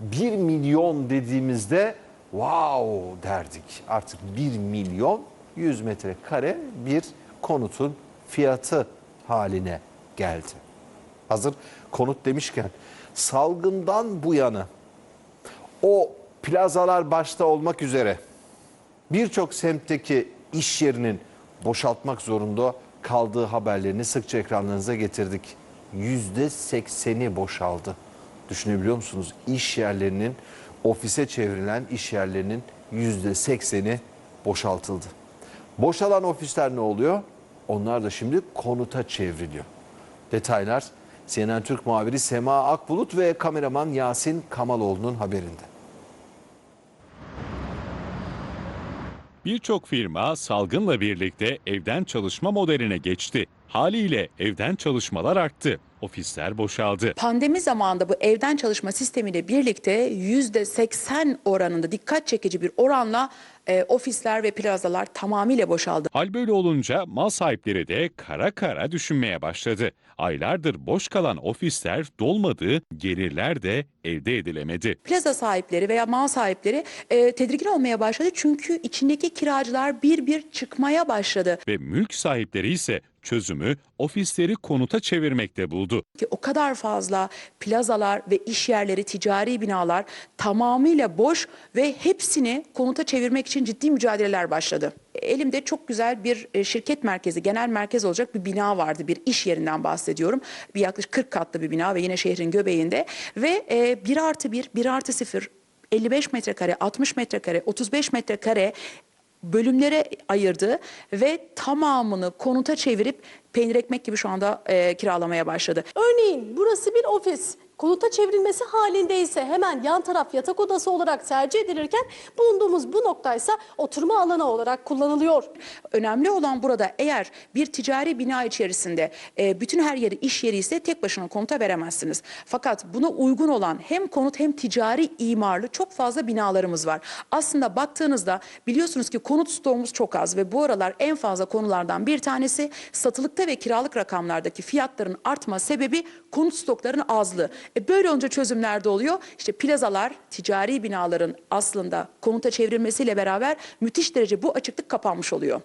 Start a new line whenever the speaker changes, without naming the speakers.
1 milyon dediğimizde wow derdik. Artık 1 milyon 100 metrekare bir konutun fiyatı haline geldi. Hazır konut demişken salgından bu yana o plazalar başta olmak üzere birçok semtteki iş yerinin boşaltmak zorunda kaldığı haberlerini sıkça ekranlarınıza getirdik. Yüzde sekseni boşaldı. Düşünebiliyor musunuz? İş yerlerinin, ofise çevrilen iş yerlerinin yüzde sekseni boşaltıldı. Boşalan ofisler ne oluyor? Onlar da şimdi konuta çevriliyor. Detaylar CNN Türk muhabiri Sema Akbulut ve kameraman Yasin Kamaloğlu'nun haberinde.
Birçok firma salgınla birlikte evden çalışma modeline geçti. Haliyle evden çalışmalar arttı. Ofisler boşaldı.
Pandemi zamanında bu evden çalışma sistemiyle birlikte yüzde 80 oranında dikkat çekici bir oranla e, ofisler ve plazalar tamamıyla boşaldı.
Hal böyle olunca mal sahipleri de kara kara düşünmeye başladı. Aylardır boş kalan ofisler dolmadı, gelirler de elde edilemedi.
Plaza sahipleri veya mal sahipleri e, tedirgin olmaya başladı çünkü içindeki kiracılar bir bir çıkmaya başladı.
Ve mülk sahipleri ise çözümü ofisleri konuta çevirmekte buldu.
Ki o kadar fazla plazalar ve iş yerleri, ticari binalar tamamıyla boş ve hepsini konuta çevirmek için ciddi mücadeleler başladı. Elimde çok güzel bir e, şirket merkezi, genel merkez olacak bir bina vardı. Bir iş yerinden bahsediyorum. Bir yaklaşık 40 katlı bir bina ve yine şehrin göbeğinde. Ve e, 1 artı 1, 1 artı 0, 55 metrekare, 60 metrekare, 35 metrekare bölümlere ayırdı ve tamamını konuta çevirip peynir ekmek gibi şu anda e, kiralamaya başladı.
Örneğin burası bir ofis. Konuta çevrilmesi halindeyse hemen yan taraf yatak odası olarak tercih edilirken bulunduğumuz bu noktaysa oturma alanı olarak kullanılıyor.
Önemli olan burada eğer bir ticari bina içerisinde e, bütün her yeri iş yeri ise tek başına konuta veremezsiniz. Fakat buna uygun olan hem konut hem ticari imarlı çok fazla binalarımız var. Aslında baktığınızda biliyorsunuz ki konut stoğumuz çok az ve bu aralar en fazla konulardan bir tanesi satılıkta ve kiralık rakamlardaki fiyatların artma sebebi konut stoklarının azlığı. E böyle olunca çözümler de oluyor. İşte plazalar, ticari binaların aslında konuta çevrilmesiyle beraber müthiş derece bu açıklık kapanmış oluyor.